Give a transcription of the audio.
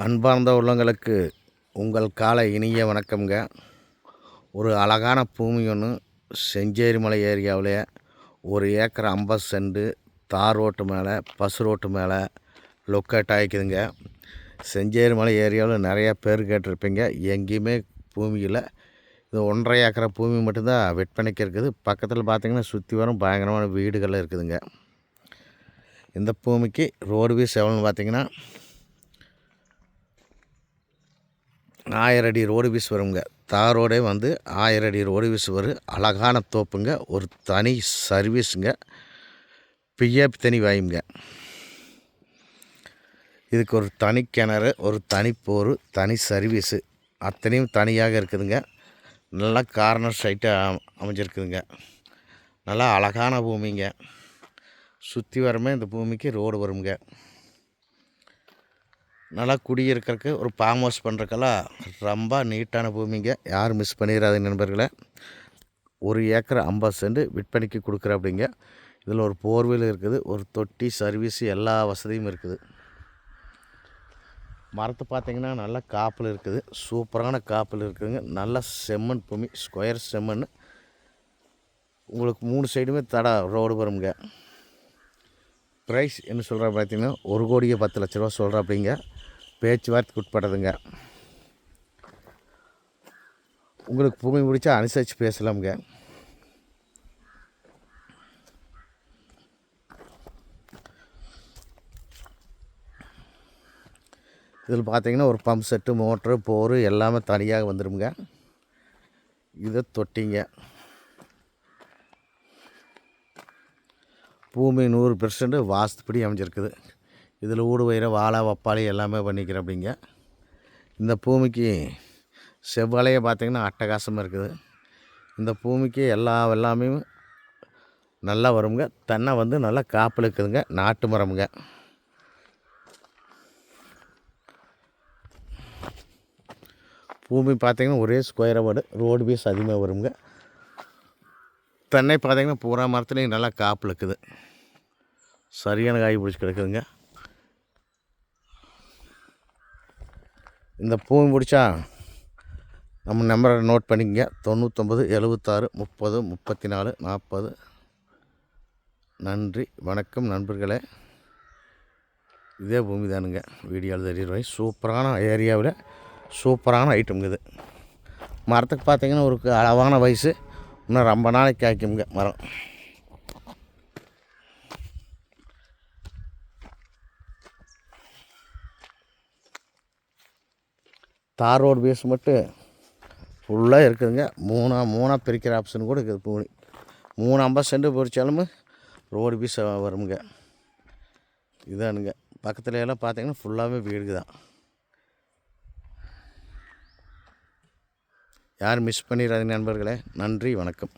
அன்பார்ந்த உள்ளங்களுக்கு உங்கள் காலை இனிய வணக்கம்ங்க. ஒரு அழகான பூமி ஒன்று செஞ்சேரி மலை ஏரியாவில் ஒரு ஏக்கர் ஐம்பது சென்ட்டு தார் ரோட்டு மேலே பசு ரோட்டு மேலே லொக்கேட் ஆகிக்குதுங்க. செஞ்சேரி மலை ஏரியாவில் நிறையா பேர் கேட்டிருப்பீங்க. எங்கேயுமே பூமியில் இது ஒன்றரை ஏக்கரை பூமி மட்டும்தான் விற்பனைக்கு இருக்குது. பக்கத்தில் பார்த்திங்கன்னா சுற்றி வரும் பயங்கரமான வீடுகள் இருக்குதுங்க. இந்த பூமிக்கு ரோடு வீஸ் எவ்வளோன்னு பார்த்திங்கன்னா ஆயிரடி ரோடு வீஸ் வருங்க தாரோடே வந்து ஆயிரடி ரோடு வீஸ் வரும் அழகான தோப்புங்க. ஒரு தனி சர்வீஸுங்க. பிஎஃப் தனி வாயுங்க. இதுக்கு ஒரு தனி கிணறு ஒரு தனி போர் தனி சர்வீஸு. அத்தனையும் தனியாக இருக்குதுங்க. நல்லா கார்னர் சைட்டாக அமைஞ்சிருக்குதுங்க. நல்லா அழகான பூமிங்க. சுற்றி வரமே இந்த பூமிக்கு ரோடு வருங்க. நல்லா குடியிருக்கிறதுக்கு ஒரு ஃபார்ம் ஹவுஸ் பண்ணுறக்கெல்லாம் ரொம்ப நீட்டான பூமிங்க. யாரும் மிஸ் பண்ணிடாத நண்பர்களை. ஒரு ஏக்கர் ஐம்பது சென்ட் விற்பனைக்கு கொடுக்குற அப்படிங்க இதில் ஒரு போர்வெல் இருக்குது. ஒரு தொட்டி சர்வீஸ் எல்லா வசதியும் இருக்குது. மரத்தை பார்த்திங்கன்னா நல்லா காப்பில் இருக்குது. சூப்பரான காப்பில் இருக்குதுங்க. நல்ல செம்மண் பூமி ஸ்கொயர் செம்மண். உங்களுக்கு மூணு சைடுமே தட ரோடு வருங்க ப்ரைஸ் என்ன சொல்கிற பார்த்தீங்கன்னா ஒரு கோடியே பத்து லட்ச ரூபா சொல்கிற அப்படிங்க பேச்சுவார்த்தைக்கு உட்படுதுங்க உங்களுக்கு பூமி பிடிச்சா அனுசரித்து பேசலாமுங்க. இதில் பார்த்தீங்கன்னா ஒரு பம்ப் செட்டு மோட்ரு போரு எல்லாமே தனியாக வந்துடுங்க இதை தொட்டிங்க. பூமி நூறு பெர்சன்ட் வாஸ்துப்படி அமைஞ்சிருக்குது. இதில் ஊடு வயிற வாழை வப்பாளி எல்லாமே பண்ணிக்கிறப்படிங்க. இந்த பூமிக்கு செவ்வாழையை பார்த்திங்கன்னா அட்டகாசமாக இருக்குது. இந்த பூமிக்கு எல்லா எல்லாமே நல்லா வருங்க. தென்னை வந்து நல்லா காப்பில் இருக்குதுங்க. நாட்டு மரமுங்க. பூமி பார்த்திங்கன்னா ஒரே ஸ்கொயர் அவார்டு ரோடு பீஸ் அதிகமாக வருங்க. தென்னை பார்த்திங்கன்னா பூரா மரத்துலேயும் நல்லா காப்பில் இருக்குது. சரியான காய் பிடிச்சி கிடக்குதுங்க. இந்த பூமி பிடிச்சா நம்ம நம்பரை நோட் பண்ணிக்கங்க. தொண்ணூற்றொம்பது எழுபத்தாறு முப்பது முப்பத்தி நாலு நாற்பது. நன்றி வணக்கம் நண்பர்களே. இதே பூமி தானுங்க. வீடியோவில் தெரியுறவை சூப்பரான ஏரியாவில் சூப்பரான ஐட்டம் இது. மரத்துக்கு பார்த்தீங்கன்னா ஒரு அளவான வயசு. இன்னும் ரொம்ப நாளைக்கு காய்க்குங்க மரம். தார் ரோடு பேஸ் மட்டும் ஃபுல்லாக இருக்குதுங்க. மூணாக மூணாக பிரிக்கிற ஆப்ஷன் கூட இருக்குது பூனி. மூணு ஐம்பது சென்ட் பொறிச்சாலும் ரோடு பீஸ் வருங்க. இதானுங்க. பக்கத்துல எல்லாம் பார்த்தீங்கன்னா ஃபுல்லாகவே வீடு தான் யாரும் மிஸ் பண்ணிடாதீங்க நண்பர்களே. நன்றி வணக்கம்.